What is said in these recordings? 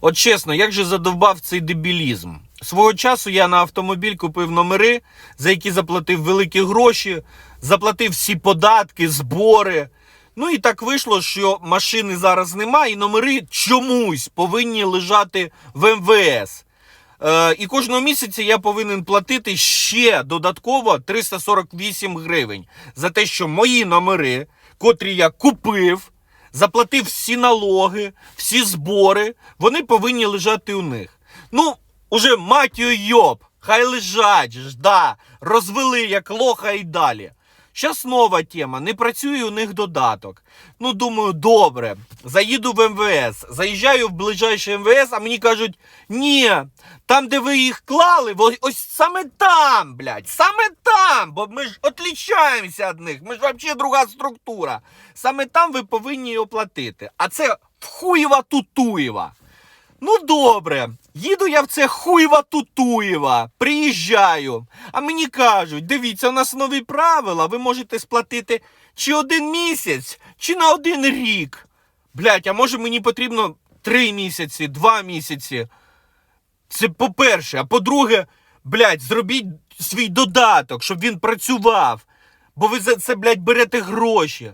От чесно, як же задовбав цей дебілізм? Свого часу я на автомобіль купив номери, за які заплатив великі гроші, заплатив всі податки, збори. Ну і так вийшло, що машини зараз немає, і номери чомусь повинні лежати в МВС. Е, і кожного місяця я повинен платити ще додатково 348 гривень за те, що мої номери, котрі я купив, заплатив всі налоги, всі збори, вони повинні лежати у них. Ну, уже матію йоб, хай лежать, жда, розвели як лоха і далі. Щас нова тема, не працює у них додаток. Ну, думаю, добре. Заїду в МВС, заїжджаю в ближайший МВС, а мені кажуть, ні, там, де ви їх клали, ось саме там, блядь, саме там, бо ми ж отлічаємося від них, ми ж взагалі друга структура. Саме там ви повинні оплатити. А це хуєва тутуєва. Ну добре, їду я в це хуєва Тутуєва, приїжджаю. А мені кажуть, дивіться, у нас нові правила, ви можете сплатити чи один місяць, чи на один рік. Блять, а може мені потрібно три місяці, два місяці. Це по-перше, а по-друге, блядь, зробіть свій додаток, щоб він працював. Бо ви за це, блядь, берете гроші.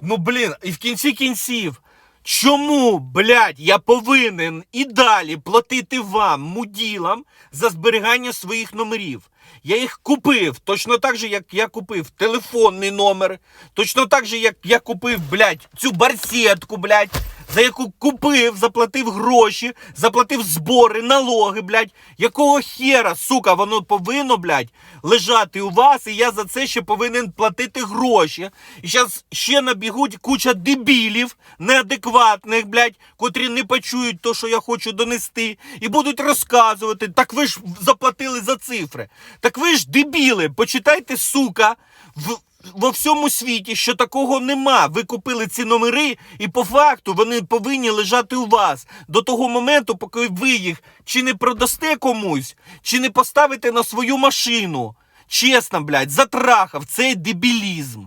Ну, блін, і в кінці кінців, чому, блядь, я повинен і далі платити вам, муділам, за зберігання своїх номерів? Я їх купив точно так же, як я купив телефонний номер, точно так же, як я купив, блядь, цю барсетку, блядь, за яку купив, заплатив гроші, заплатив збори, налоги, блядь. Якого хера, сука, воно повинно, блядь, лежати у вас, і я за це ще повинен платити гроші. І зараз ще набігуть куча дебілів, неадекватних, блядь, котрі не почують то, що я хочу донести, і будуть розказувати, так ви ж заплатили за цифри. Так ви ж дебіли, почитайте, сука, в во всьому світі, що такого нема. Ви купили ці номери, і по факту вони повинні лежати у вас до того моменту, поки ви їх чи не продасте комусь, чи не поставите на свою машину. Чесно, блядь, затрахав цей дебілізм.